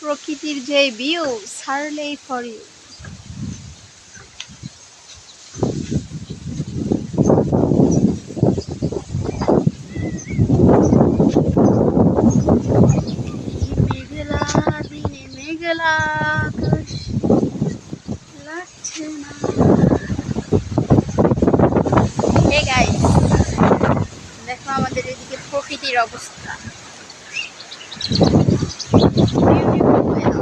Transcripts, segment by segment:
প্রকৃতির যে view ছাড়লেই for you দেখো আমাদের এদিকে প্রকৃতির অবস্থা Beautiful weather.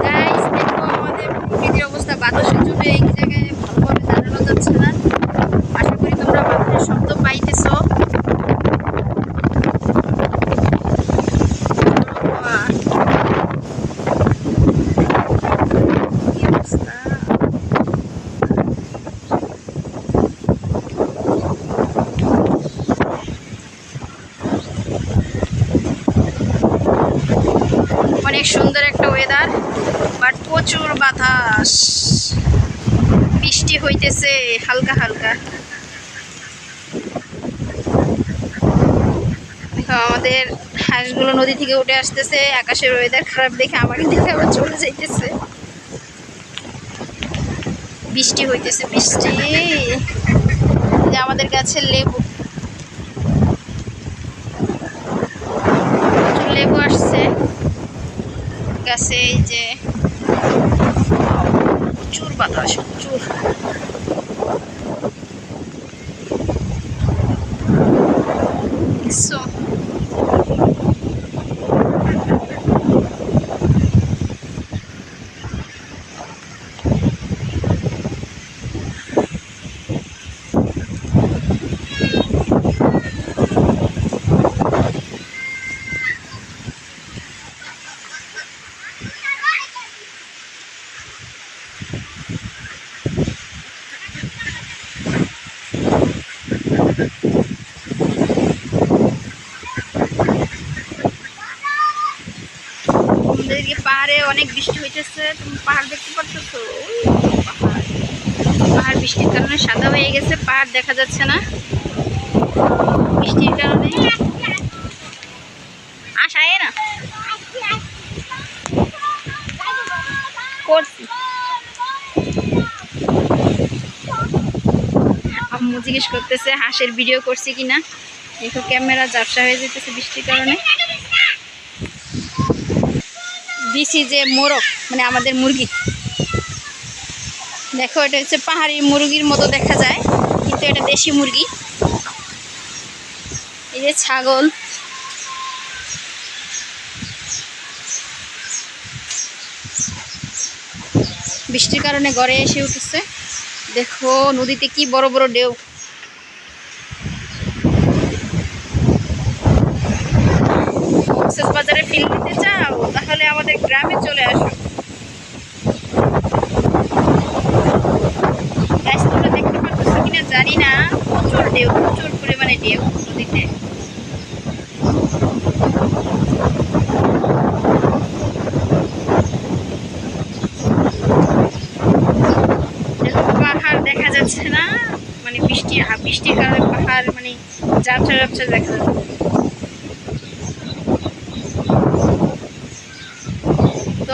Guys, দেখো আমাদের প্রকৃতির অবস্থা বাতাসের জন্য এই জায়গায় ভালোভাবে দাঁড়ানো যাচ্ছে না আশা করি তোমরা বাতাসের শব্দ পাইতেছো কি অবস্থা অনেক সুন্দর একটা ওয়েদার বাট প্রচুর বাতাস। বৃষ্টি হইতেছে হালকা হালকা। আমাদের হাঁসগুলো নদী থেকে উঠে আসতেছে, আকাশের ওয়েদার খারাপ দেখে আমাকে দেখে আবার চলে যাইতেছে। বৃষ্টি হইতেছে, বৃষ্টি। আমাদের গাছের লেবু প্রচুর লেবু আসছে গাছে এই যে প্রচুর বাতাস প্রচুর দেখছ? আমাদের পাহাড়ে অনেক বৃষ্টি হইতেছে, তুমি পাহাড় দেখতে পাচ্ছ তো পাহাড়। পাহাড় বৃষ্টির কারণে সাদা হয়ে গেছে, পাহাড় দেখা যাচ্ছে না। বৃষ্টির কারণে। আসায় না। করছি। আম্মু জিজ্ঞেস করতেছে, হাঁসের ভিডিও করছি কিনা। দেখো, ক্যামেরা ঝাপসা হয়ে যেতেছে বৃষ্টির কারণে। দিছি যে মোরগ মানে আমাদের মুরগি। দেখো, এটা হচ্ছে পাহাড়ি মুরগির মতো দেখা যায়, কিন্তু এটা দেশি মুরগি। এই যে ছাগল। বৃষ্টির কারণে ঘরে এসে উঠেছে। দেখো, নদীতে কি বড় বড় ঢেউ। কক্সেস বাজারে ফিল নিতে চাও, তাহলে আমাদের গ্রামে চলে আসো কিনা প্রচুর প্রচুর পরিমাণে নদীতে। পাহাড় দেখা যাচ্ছে না মানে বৃষ্টি বৃষ্টির কারণে পাহাড় মানে ঝাপসা ঝাপসা দেখা যাচ্ছে।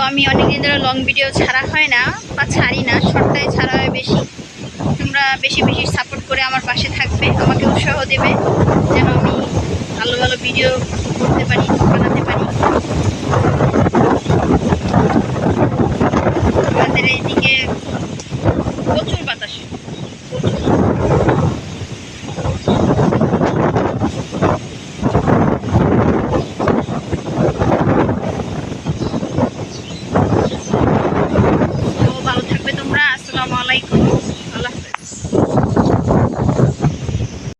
আমি অনেকদিন ধরে লং ভিডিও ছাড়া হয় না, বা ছাড়ি না শর্টটাই ছাড়া হয় বেশি। তোমরা বেশি বেশি সাপোর্ট করে আমার পাশে থাকবে, আমাকে উৎসাহ দেবে, যেন আমি ভালো ভালো ভিডিও করতে পারি পারি।